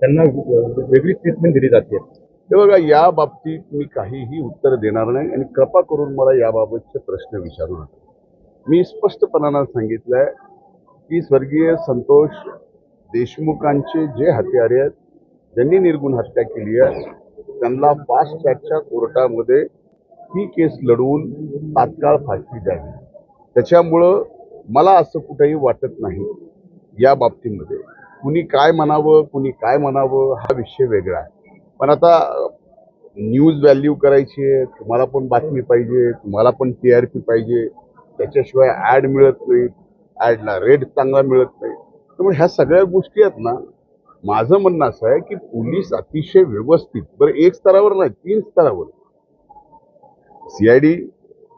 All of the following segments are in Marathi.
त्यांना वेगळी ट्रीटमेंट दिली जाते. हे बघा या बाबतीत मी काहीही उत्तर देणार नाही आणि कृपा करून मला याबाबतचे प्रश्न विचारू नका. मी स्पष्टपणानं सांगितलं आहे की स्वर्गीय संतोष देशमुखांचे जे हत्यारे आहेत ज्यांनी निर्गुण हत्या केली आहे त्यांना फास्ट ट्रॅकच्या कोर्टामध्ये ही केस लढवून तात्काळ फाशी द्यावी. त्याच्यामुळं मला असं कुठेही वाटत नाही या बाबतीमध्ये. कुणी काय म्हणावं कुणी काय म्हणावं हा विषय वेगळा आहे. पण आता न्यूज व्हॅल्यू करायची आहे तुम्हाला पण बातमी पाहिजे तुम्हाला पण टी आर पी पाहिजे त्याच्याशिवाय ॲड मिळत नाही ॲडला रेट चांगला मिळत नाही. त्यामुळे ह्या सगळ्या गोष्टी आहेत ना माझं म्हणणं असं आहे की पोलीस अतिशय व्यवस्थित बरं एक स्तरावर नाही तीन स्तरावर. सीआयडी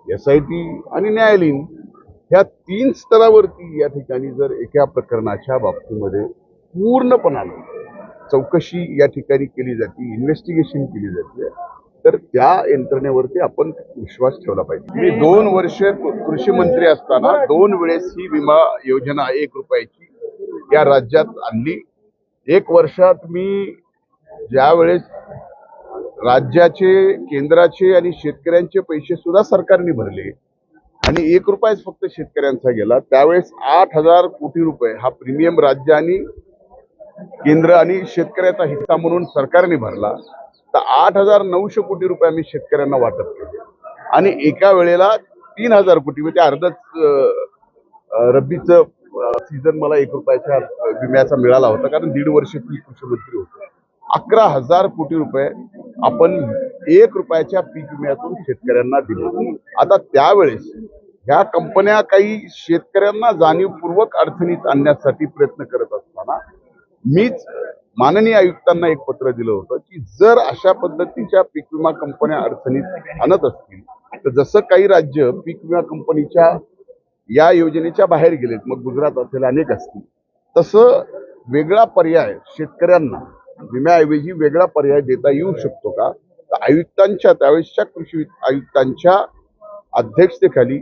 एस आय टी आणि न्यायालयीन ह्या तीन स्तरावरती या ठिकाणी जर एका प्रकरणाच्या बाबतीमध्ये पूर्णपणानं चौकशी या ठिकाणी केली जाते इन्व्हेस्टिगेशन केली जाते. तर त्या यंत्रणेवरती आपण विश्वास ठेवला पाहिजे. मी दोन वर्ष कृषी मंत्री असताना दोन वेळेस ही विमा योजना एक रुपयाची या राज्यात आणली. एक वर्षात मी ज्या वेळेस राज्याचे केंद्राचे आणि शेतकऱ्यांचे पैसे सुद्धा सरकारने भरले आणि एक रुपयाच फक्त शेतकऱ्यांचा गेला त्यावेळेस आठ हजार कोटी रुपये हा प्रीमियम राज्य आणि केंद्र आणि शेतकऱ्याचा हिस्सा म्हणून सरकारने भरला तर आठ हजार नऊशे कोटी रुपये आम्ही शेतकऱ्यांना वाटप केले. आणि एका वेळेला तीन हजार कोटी म्हणजे अर्धच रब्बीचं सीझन मला एक रुपयाच्या विम्याचा मिळाला होता कारण दीड वर्ष पीक कृषी मंत्री होतो. अकरा हजार कोटी रुपये आपण एक रुपयाच्या पीक विम्यातून शेतकऱ्यांना दिले. आता त्यावेळेस ह्या कंपन्या काही शेतकऱ्यांना जाणीवपूर्वक अडचणीत आणण्यासाठी प्रयत्न करत असताना मीच माननीय आयुक्तांना एक पत्र दिलं होतं की जर अशा पद्धतीच्या पीक विमा कंपन्या अडचणीत आणत असतील तर जसं काही राज्य पीक विमा कंपनीच्या या योजनेच्या बाहेर गेलेत मग गुजरात असेल अनेक असतील तसं वेगळा पर्याय शेतकऱ्यांना विम्याऐवजी वेगळा पर्याय देता येऊ शकतो का? तर आयुक्तांच्या त्यावेळेसच्या कृषी आयुक्तांच्या अध्यक्षतेखाली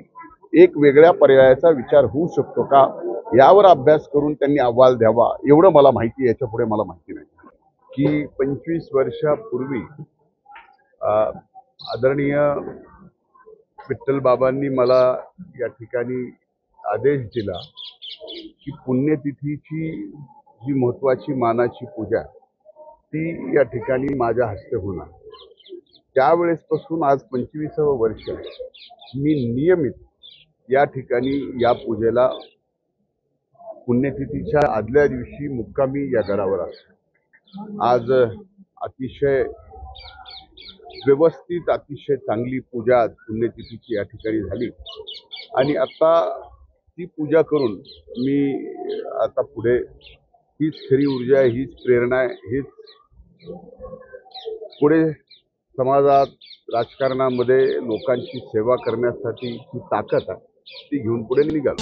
एक वेगळ्या पर्यायाचा विचार होऊ शकतो का? यावर अभ्यास करून त्यांनी अहवाल द्यावा एवढं मला माहिती आहे, याच्यापुढे मला माहिती नाही. की पंचवीस वर्षापूर्वी आदरणीय विठ्ठलबाबांनी मला या ठिकाणी आदेश दिला की पुण्यतिथीची जी महत्वाची मानाची पूजा ती या ठिकाणी माझ्या हस्ते होणार. त्यावेळेसपासून आज पंचवीसावं वर्ष मी नियमित या ठिकाणी या पूजेला पुण्यतिथीच्या आदल्या दिवशी मुक्कामी या घरावर असतो. आज अतिशय व्यवस्थित अतिशय चांगली पूजा आज पुण्यतिथीची या ठिकाणी झाली. आणि आता ती पूजा करून मी आता पुढे हीच खरी ऊर्जा आहे हीच प्रेरणा आहे हीच पुढे समाजात राजकारणामध्ये लोकांची सेवा करण्यासाठी ही ताकद आहे ती घेऊन पुढे निघाल.